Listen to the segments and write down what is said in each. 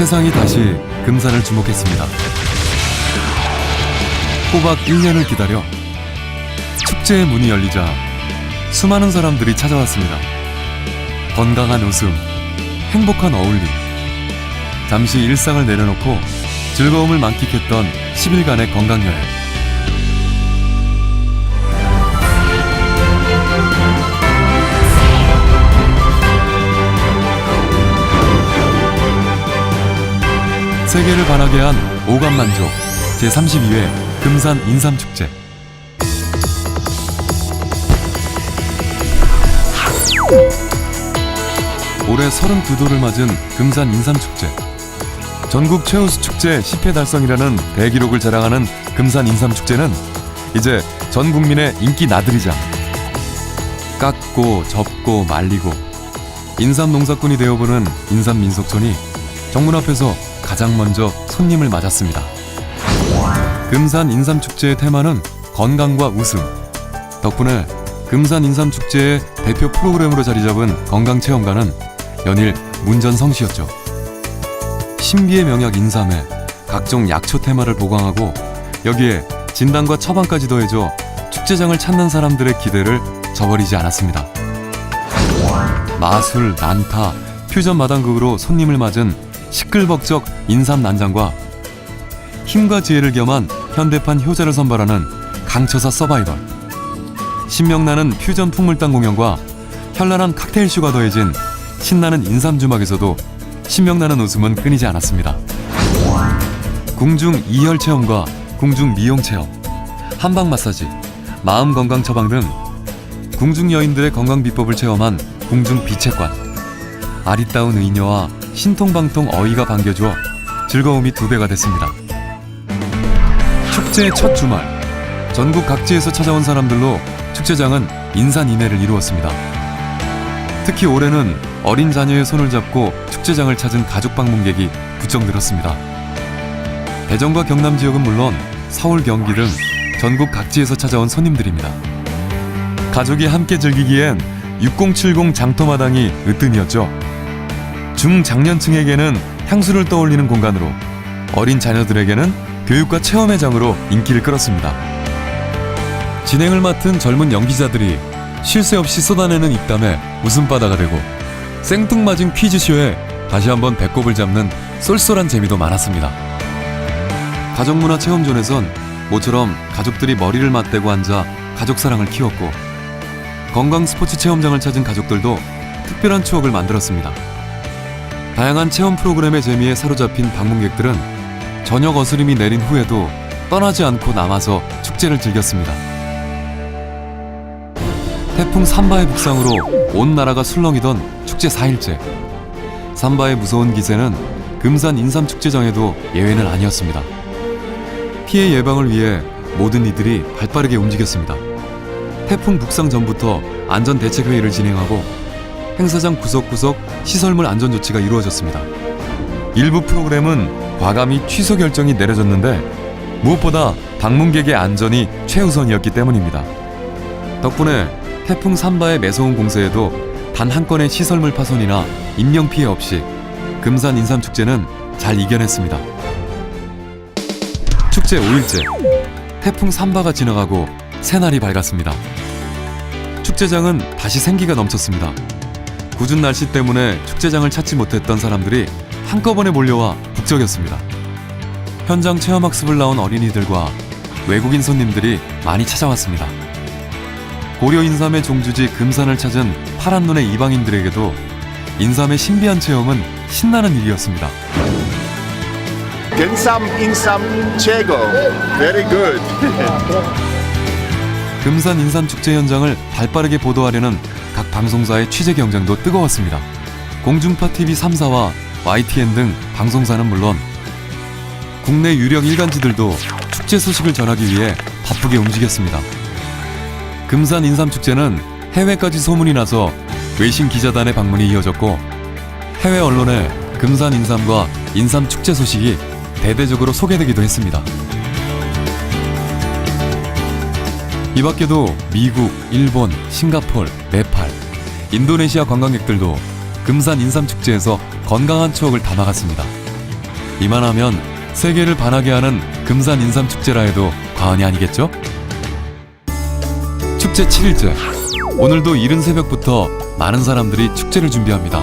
세상이 다시 금산을 주목했습니다. 꼬박 1년을 기다려 축제의 문이 열리자 수많은 사람들이 찾아왔습니다. 건강한 웃음, 행복한 어울림. 잠시 일상을 내려놓고 즐거움을 만끽했던 10일간의 건강여행. 세계를 반하게 한 오감 만족 제32회 금산 인삼 축제. 올해 32도를 맞은 금산 인삼 축제. 전국 최우수 축제 10회 달성이라는 대기록을 자랑하는 금산 인삼 축제는 이제 전 국민의 인기 나들이장. 깎고 접고 말리고 인삼 농사꾼이 되어보는 인삼 민속촌이 정문 앞에서 가장 먼저 손님을 맞았습니다. 금산 인삼축제의 테마는 건강과 웃음. 덕분에 금산 인삼축제의 대표 프로그램으로 자리 잡은 건강체험관은 연일 문전성시였죠. 신비의 명약 인삼에 각종 약초 테마를 보강하고 여기에 진단과 처방까지 더해져 축제장을 찾는 사람들의 기대를 저버리지 않았습니다. 마술, 난타, 퓨전 마당극으로 손님을 맞은 시끌벅적 인삼 난장과 힘과 지혜를 겸한 현대판 효자를 선발하는 강처사 서바이벌 신명나는 퓨전 풍물당 공연과 현란한 칵테일 쇼가 더해진 신나는 인삼 주막에서도 신명나는 웃음은 끊이지 않았습니다. 궁중 이혈 체험과 궁중 미용 체험, 한방 마사지, 마음 건강 처방 등 궁중 여인들의 건강 비법을 체험한 궁중 비채관, 아리따운 의녀와 신통방통 어이가 반겨주어 즐거움이 두 배가 됐습니다. 축제 첫 주말, 전국 각지에서 찾아온 사람들로 축제장은 인산인해를 이루었습니다. 특히 올해는 어린 자녀의 손을 잡고 축제장을 찾은 가족 방문객이 부쩍 늘었습니다. 대전과 경남 지역은 물론 서울, 경기 등 전국 각지에서 찾아온 손님들입니다. 가족이 함께 즐기기엔 6070 장터마당이 으뜸이었죠. 중장년층에게는 향수를 떠올리는 공간으로 어린 자녀들에게는 교육과 체험의 장으로 인기를 끌었습니다. 진행을 맡은 젊은 연기자들이 쉴 새 없이 쏟아내는 입담에 웃음바다가 되고 생뚱맞은 퀴즈쇼에 다시 한번 배꼽을 잡는 쏠쏠한 재미도 많았습니다. 가족문화 체험존에선 모처럼 가족들이 머리를 맞대고 앉아 가족 사랑을 키웠고 건강 스포츠 체험장을 찾은 가족들도 특별한 추억을 만들었습니다. 다양한 체험 프로그램의 재미에 사로잡힌 방문객들은 저녁 어스름이 내린 후에도 떠나지 않고 남아서 축제를 즐겼습니다. 태풍 삼바의 북상으로 온 나라가 술렁이던 축제 4일째. 삼바의 무서운 기세는 금산 인삼축제장에도 예외는 아니었습니다. 피해 예방을 위해 모든 이들이 발빠르게 움직였습니다. 태풍 북상 전부터 안전 대책 회의를 진행하고 행사장 구석구석 시설물 안전 조치가 이루어졌습니다. 일부 프로그램은 과감히 취소 결정이 내려졌는데 무엇보다 방문객의 안전이 최우선이었기 때문입니다. 덕분에 태풍 삼바의 매서운 공세에도 단 한 건의 시설물 파손이나 인명 피해 없이 금산 인삼 축제는 잘 이겨냈습니다. 축제 5일째 태풍 삼바가 지나가고 새날이 밝았습니다. 축제장은 다시 생기가 넘쳤습니다. 궂은 날씨 때문에 축제장을 찾지 못했던 사람들이 한꺼번에 몰려와 북적였습니다. 현장 체험학습을 나온 어린이들과 외국인 손님들이 많이 찾아왔습니다. 고려 인삼의 종주지 금산을 찾은 파란 눈의 이방인들에게도 인삼의 신비한 체험은 신나는 일이었습니다. Gensam insam chego. Very good. 금산 인삼 축제 현장을 발빠르게 보도하려는 각 방송사의 취재 경쟁도 뜨거웠습니다. 공중파 TV 3사와 YTN 등 방송사는 물론 국내 유력 일간지들도 축제 소식을 전하기 위해 바쁘게 움직였습니다. 금산 인삼 축제는 해외까지 소문이 나서 외신 기자단의 방문이 이어졌고 해외 언론에 금산 인삼과 인삼 축제 소식이 대대적으로 소개되기도 했습니다. 이 밖에도 미국, 일본, 싱가폴, 네팔, 인도네시아 관광객들도 금산 인삼 축제에서 건강한 추억을 담아갔습니다. 이만하면 세계를 반하게 하는 금산 인삼 축제라 해도 과언이 아니겠죠? 축제 7일째. 오늘도 이른 새벽부터 많은 사람들이 축제를 준비합니다.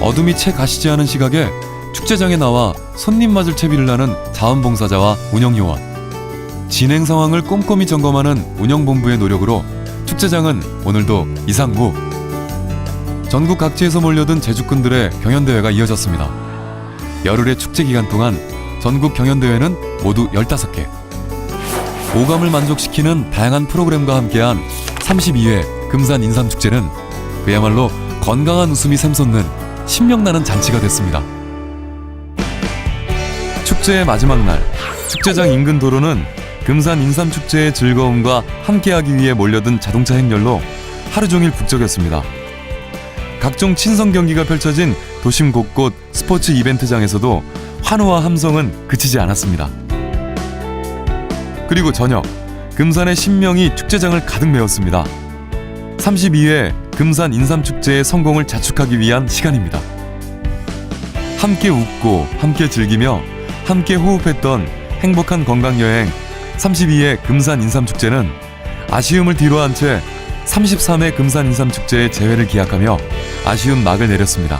어둠이 채 가시지 않은 시각에 축제장에 나와 손님 맞을 채비를 하는 자원봉사자와 운영요원. 진행 상황을 꼼꼼히 점검하는 운영본부의 노력으로 축제장은 오늘도 이상무. 전국 각지에서 몰려든 제주꾼들의 경연대회가 이어졌습니다. 열흘의 축제 기간 동안 전국 경연대회는 모두 15개. 오감을 만족시키는 다양한 프로그램과 함께한 32회 금산 인삼축제는 그야말로 건강한 웃음이 샘솟는 신명나는 잔치가 됐습니다. 축제의 마지막 날, 축제장 인근 도로는 금산 인삼축제의 즐거움과 함께하기 위해 몰려든 자동차 행렬로 하루 종일 북적였습니다. 각종 친선 경기가 펼쳐진 도심 곳곳 스포츠 이벤트장에서도 환호와 함성은 그치지 않았습니다. 그리고 저녁, 금산의 신명이 축제장을 가득 메웠습니다. 32회 금산 인삼축제의 성공을 자축하기 위한 시간입니다. 함께 웃고 함께 즐기며 함께 호흡했던 행복한 건강여행 32회 금산 인삼축제는 아쉬움을 뒤로한 채 33회 금산 인삼축제의 재회를 기약하며 아쉬운 막을 내렸습니다.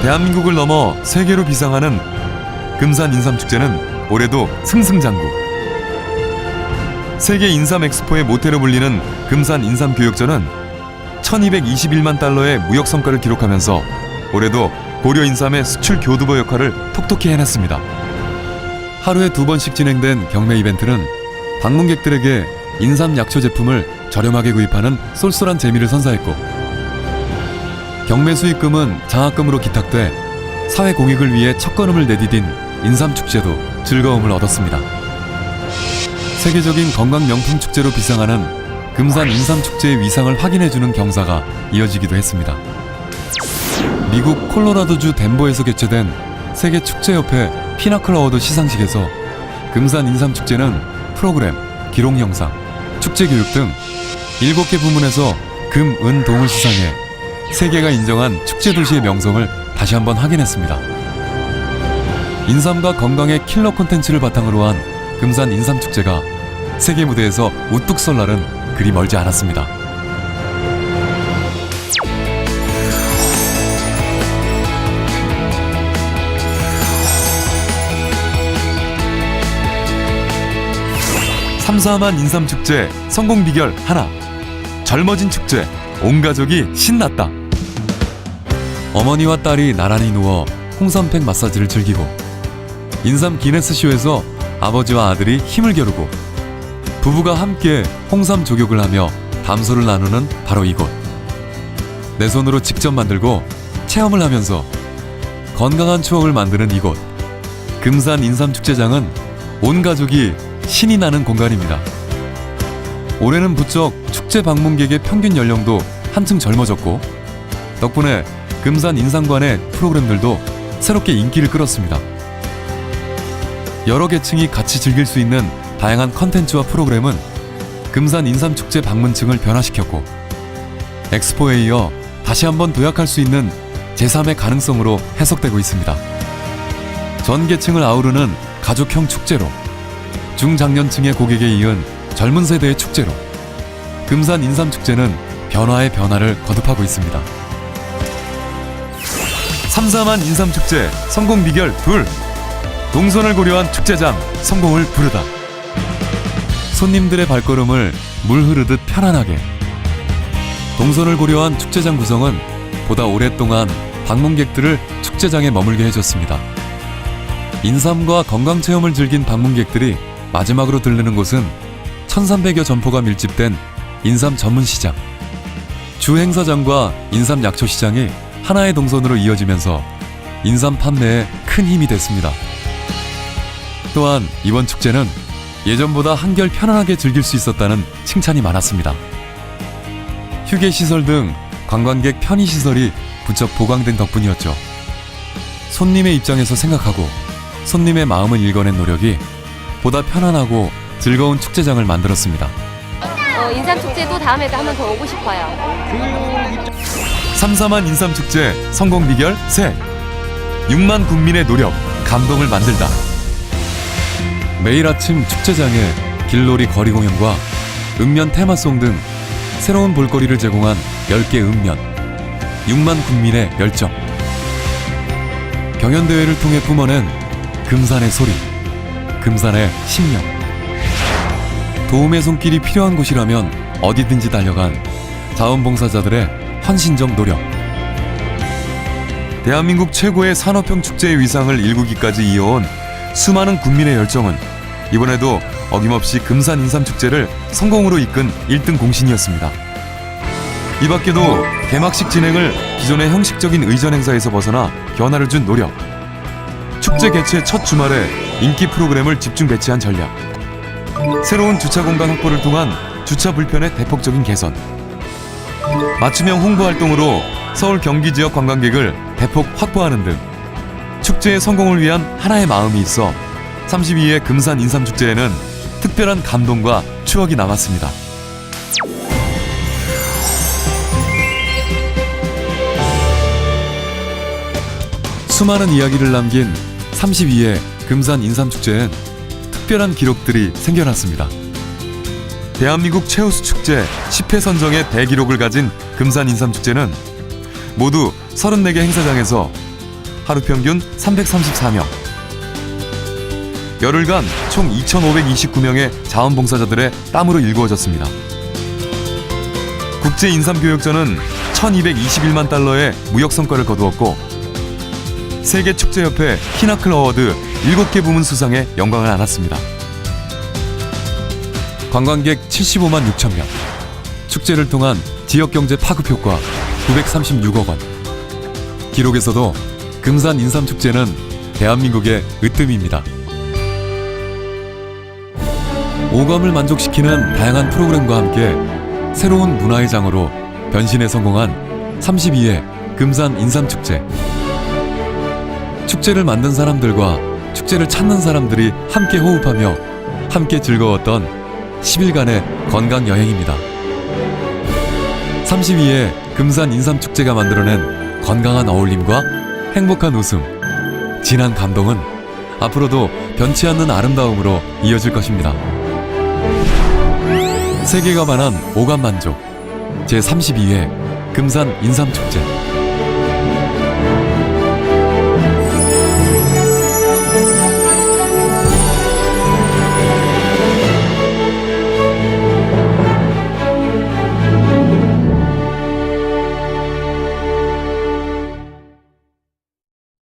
대한민국을 넘어 세계로 비상하는 금산 인삼축제는 올해도 승승장구. 세계 인삼 엑스포의 모태로 불리는 금산 인삼 교육전은 1221만 달러의 무역 성과를 기록하면서 올해도 고려 인삼의 수출 교두보 역할을 톡톡히 해냈습니다. 하루에 두 번씩 진행된 경매 이벤트는 방문객들에게 인삼 약초 제품을 저렴하게 구입하는 쏠쏠한 재미를 선사했고 경매 수익금은 장학금으로 기탁돼 사회 공익을 위해 첫 걸음을 내디딘 인삼 축제도 즐거움을 얻었습니다. 세계적인 건강 명품 축제로 비상하는 금산 인삼 축제의 위상을 확인해주는 경사가 이어지기도 했습니다. 미국 콜로라도주 덴버에서 개최된 세계 축제협회 피나클 어워드 시상식에서 금산 인삼 축제는 프로그램, 기록 영상, 축제 교육 등 7개 부문에서 금, 은, 동을 수상해 세계가 인정한 축제 도시의 명성을 다시 한번 확인했습니다. 인삼과 건강의 킬러 콘텐츠를 바탕으로 한 금산 인삼 축제가 세계 무대에서 우뚝 설 날은 그리 멀지 않았습니다. 삼삼한 인삼 축제 성공 비결 하나. 젊어진 축제 온 가족이 신났다. 어머니와 딸이 나란히 누워 홍삼팩 마사지를 즐기고 인삼 기네스 쇼에서 아버지와 아들이 힘을 겨루고 부부가 함께 홍삼 조격을 하며 담소를 나누는 바로 이곳. 내 손으로 직접 만들고 체험을 하면서 건강한 추억을 만드는 이곳. 금산 인삼축제장은 온 가족이 신이 나는 공간입니다. 올해는 부쩍 축제 방문객의 평균 연령도 한층 젊어졌고 덕분에 금산 인삼관의 프로그램들도 새롭게 인기를 끌었습니다. 여러 계층이 같이 즐길 수 있는 다양한 컨텐츠와 프로그램은 금산 인삼축제 방문층을 변화시켰고 엑스포에 이어 다시 한번 도약할 수 있는 제3의 가능성으로 해석되고 있습니다. 전 계층을 아우르는 가족형 축제로 중장년층의 고객에 이은 젊은 세대의 축제로 금산 인삼축제는 변화의 변화를 거듭하고 있습니다. 삼삼한 인삼축제 성공 비결 둘 동선을 고려한 축제장 성공을 부르다 손님들의 발걸음을 물 흐르듯 편안하게 동선을 고려한 축제장 구성은 보다 오랫동안 방문객들을 축제장에 머물게 해줬습니다. 인삼과 건강 체험을 즐긴 방문객들이 마지막으로 들르는 곳은 1300여 점포가 밀집된 인삼 전문 시장. 주 행사장과 인삼 약초 시장이 하나의 동선으로 이어지면서 인삼 판매에 큰 힘이 됐습니다. 또한 이번 축제는 예전보다 한결 편안하게 즐길 수 있었다는 칭찬이 많았습니다. 휴게 시설 등 관광객 편의 시설이 부쩍 보강된 덕분이었죠. 손님의 입장에서 생각하고 손님의 마음을 읽어낸 노력이 보다 편안하고 즐거운 축제장을 만들었습니다. 어, 인삼축제도 다음에도 한 번 더 오고 싶어요. 삼삼한 인삼축제 성공 비결 셋 6만 국민의 노력, 감동을 만들다. 매일 아침 축제장에 길놀이 거리 공연과 읍면 테마송 등 새로운 볼거리를 제공한 10개 읍면, 6만 국민의 열정. 경연대회를 통해 뿜어낸 금산의 소리, 금산의 신명. 도움의 손길이 필요한 곳이라면 어디든지 달려간 자원봉사자들의 헌신적 노력. 대한민국 최고의 산업형 축제의 위상을 일구기까지 이어온 수많은 국민의 열정은 이번에도 어김없이 금산 인삼축제를 성공으로 이끈 1등 공신이었습니다. 이 밖에도 개막식 진행을 기존의 형식적인 의전 행사에서 벗어나 변화를 준 노력. 축제 개최 첫 주말에 인기 프로그램을 집중 배치한 전략. 새로운 주차 공간 확보를 통한 주차 불편의 대폭적인 개선. 맞춤형 홍보 활동으로 서울 경기 지역 관광객을 대폭 확보하는 등 축제의 성공을 위한 하나의 마음이 있어 32회 금산 인삼축제에는 특별한 감동과 추억이 남았습니다. 수많은 이야기를 남긴 32회 금산 인삼축제엔 특별한 기록들이 생겨났습니다. 대한민국 최우수 축제 10회 선정의 대기록을 가진 금산 인삼축제는 모두 34개 행사장에서 하루 평균 334명 열흘간 총 2,529명의 자원봉사자들의 땀으로 일구어졌습니다. 국제 인삼교역전은 1,221만 달러의 무역 성과를 거두었고 세계 축제협회 피나클 어워드 7개 부문 수상에 영광을 안았습니다. 관광객 75만 6천 명. 축제를 통한 지역 경제 파급 효과 936억 원. 기록에서도 금산 인삼 축제는 대한민국의 으뜸입니다. 오감을 만족시키는 다양한 프로그램과 함께 새로운 문화의 장으로 변신에 성공한 32회 금산 인삼 축제. 축제를 만든 사람들과 축제를 찾는 사람들이 함께 호흡하며 함께 즐거웠던 10일간의 건강 여행입니다. 32회 금산 인삼축제가 만들어낸 건강한 어울림과 행복한 웃음, 진한 감동은 앞으로도 변치 않는 아름다움으로 이어질 것입니다. 세계가 반한 오감 만족. 제32회 금산 인삼축제